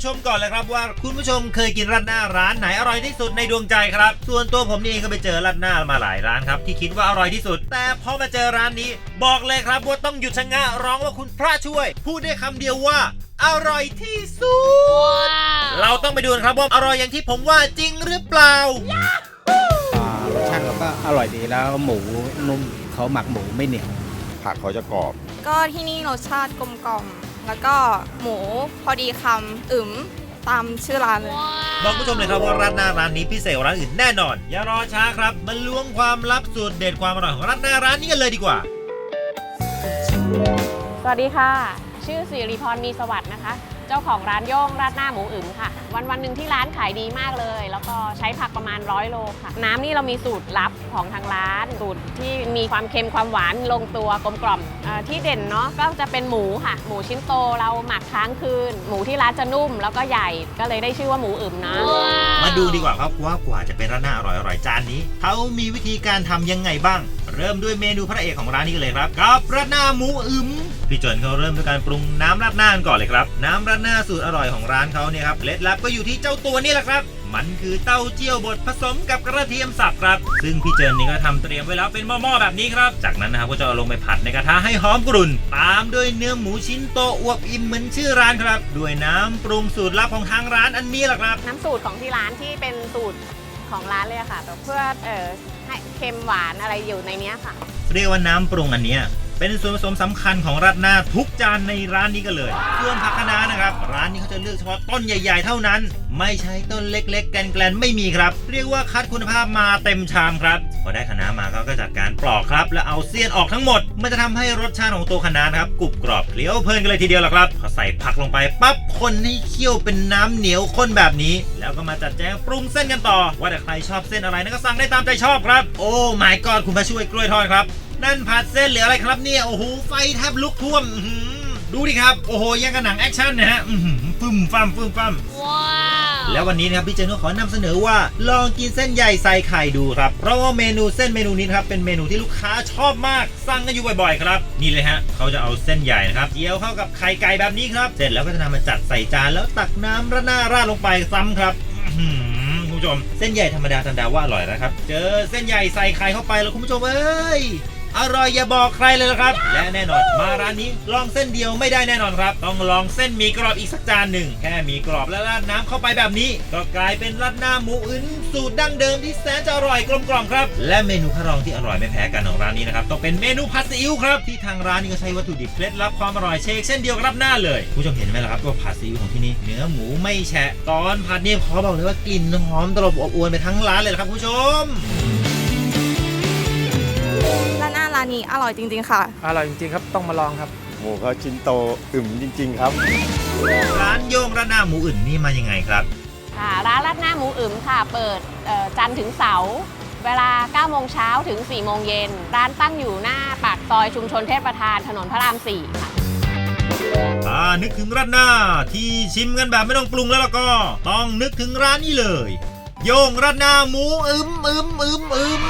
ผู้ชมก่อนเลยครับว่าคุณผู้ชมเคยกินราดหน้าร้านไหนอร่อยที่สุดในดวงใจครับ ส่วนตัวผมนี่เองก็ไปเจอราดหน้ามาหลายร้านครับที่คิดว่าอร่อยที่สุด แต่พอมาเจอร้านนี้ บอกเลยครับว่าต้องหยุดชะงักร้องว่าคุณพระช่วย พูดได้คำเดียวว่าอร่อยที่สุด เราต้องไปดูกันครับว่าอร่อยอย่างที่ผมว่าจริงหรือเปล่าอ่ารสชาติเขาก็อร่อยดีแล้วหมูนุ่มเขาหมักหมูไม่เหนียวผักเขาจะกรอบ ก็ที่นี่รสชาติกลมกล่อม แล้วก็หมูพอดีคำอึมตามชื่อร้านเลย บอกผู้ชมเลยครับว่าร้านหน้าร้านนี้พิเศษกว่าร้านอื่นแน่นอน อย่ารอช้าครับมาล้วงความลับสูตรเด็ดความอร่อยของร้านหน้าร้านนี้กันเลยดีกว่า สวัสดีค่ะ ชื่อสิริพรมีสวัสดิ์นะคะ เจ้าของร้านโย่งราดหน้าหมูอึ๋มค่ะ วันวันๆหนึ่งที่ร้านขายดีมากเลย แล้วก็ใช้ผักประมาณร้อยโลค่ะ น้ำนี่เรามีสูตรลับของทางร้าน สูตรที่มีความเค็มความหวานลงตัวกลมกล่อมเออ ที่เด่นเนาะก็จะเป็นหมูค่ะ หมูชิ้นโตเราหมักค้างคืน หมูที่ร้านจะนุ่มแล้วก็ใหญ่ก็เลยได้ชื่อว่าหมูอึ๋มนะมาดูดีกว่าครับว่ากว่าจะเป็นร้านหน้าอร่อยๆจานนี้เขามีวิธีการทำยังไงบ้าง เริ่มด้วยเมนูพระเอกของร้านนี้กันเลยครับกับราดหน้าหมูอึมพี่เจินเขาเริ่มด้วยการปรุงน้ำราดหน้ากันก่อนเลยครับ น้ำราดหน้าสูตรอร่อยของร้านเขาเนี่ยครับเคล็ดลับก็อยู่ที่เจ้าตัวนี่แหละครับ มันคือเต้าเจี้ยวบดผสมกับกระเทียมสับครับ ซึ่งพี่เจินนี่ก็ทำเตรียมไว้แล้วเป็นหม้อๆแบบนี้ครับ จากนั้นนะครับก็จะเอาลงไปผัดในกระทะให้หอมกรุ่น ตามด้วยเนื้อหมูชิ้นโตอวบอิ่มเหมือนชื่อร้านครับ ด้วยน้ำปรุงสูตรลับของทางร้านอันนี้แหละครับ น้ำสูตรของที่ร้านที่เป็นสูตรของร้านเลยอะค่ะแบบเพื่อเออให้เค็มหวานอะไรอยู่ในเนี้ยค่ะ เรียกว่าน้ำปรุงอันเนี้ย เป็นส่วนผสมสำคัญของราดหน้าทุกจานในร้านนี้กันเลยส่วนผักคะน้านะครับ ร้านนี้เขาจะเลือกเฉพาะต้นใหญ่ ๆ เท่านั้น ไม่ใช่ต้นเล็กๆแกลนๆไม่มีครับ เรียกว่าคัดคุณภาพมาเต็มชามครับพอได้คะน้ามาก็ก็จัดการปลอกครับ แล้วเอาเสี้ยนออกทั้งหมด มันจะทำให้รสชาติของตัวคะน้านะครับกรุบกรอบเคี้ยวเพลินกันเลยทีเดียวละครับพอใส่ผักลงไปปั๊บคนให้เคี่ยวเป็นน้ำเหนียวข้นแบบนี้ แล้วก็มาจัดแจงปรุงเส้นกันต่อ ว่าแต่ใครชอบเส้นอะไรนั่นก็สั่งได้ตามใจชอบครับ โอ้ my god คุณพระช่วยกล้วยทอดครับ นั่นผัดเส้นหรืออะไรครับเนี่ยโอ้โหไฟแทบลุกท่วมอื้อหือดูดิครับ โอ้โหยังกับหนังแอคชั่นนะฮะอื้อหือฟึ่มฟั่มฟึ่มฟั่มแล้ววันนี้นะครับพี่เจนก็ขอนำเสนอว่าลองกินเส้นใหญ่ใส่ไข่ดูครับ เพราะว่าเมนูเส้นเมนูนี้นะครับเป็นเมนูที่ลูกค้าชอบมากสั่งกันอยู่บ่อยๆครับนี่เลยฮะเขาจะเอาเส้นใหญ่นะครับเจียวเข้ากับไข่ไก่แบบนี้ครับ เสร็จแล้วก็จะนำมาจัดใส่จานแล้วตักน้ำระหน้าราดลงไปซ้ำครับอื้อหือคุณผู้ชมเส้นใหญ่ธรรมดาธรรมดาว่าอร่อยแล้วครับ เจอเส้นใหญ่ใส่ไข่เข้าไปแล้วคุณผู้ชมเอ้ย อร่อยอย่าบอกใครเลยนะครับ และแน่นอนมาร้านนี้ลองเส้นเดียวไม่ได้แน่นอนครับ ต้องลองเส้นมีกรอบอีกสักจานหนึ่งแค่มีกรอบและราดน้ำเข้าไปแบบนี้ ก็กลายเป็นราดหน้าหมูอึนสูตรดั้งเดิมที่แสนจะอร่อยกลมกล่อมครับ และเมนูพระรองที่อร่อยไม่แพ้กันของร้านนี้นะครับต้องเป็นเมนูผัดซีอิ๊วครับที่ทางร้านนี้ก็ใช้วัตถุดิบเคล็ดลับความอร่อยเชคเช่นเดียวกับหน้าเลยผู้ชมเห็นไหมล่ะครับว่าผัดซีอิ๊วของที่นี่เนื้อหมูไม่แฉะตอนผัดนี่ขอบอกเลยว่ากลิ่นหอมตลบอบอวนไปทั้งร้านเลยครับผู้ชมร้านานนี้อร่อยจริง ๆ ค่ะ อร่อยจริงๆครับต้องมาลองครับ หมูเขาชิ้นโตอึมจริง ๆ ครับ ร้านโยงราดหน้าหมูอื่นนี่มายังไงครับ ค่ะร้านราดหน้าหมูอึ๋มค่ะ เปิดเอ่อจันทร์ถึงเสาร์เวลา9โมงเช้าถึง4โมงเย็น ร้านตั้งอยู่หน้าปากซอยชุมชนเทพประธานถนนพระราม 4 ค่ะ ถ้านึกถึงราดหน้าที่ชิมกันแบบไม่ต้องปรุงแล้วล่ะก็ ต้องนึกถึงร้านนี้เลย โยงราดหน้าหมูอึมอึมอึมอึม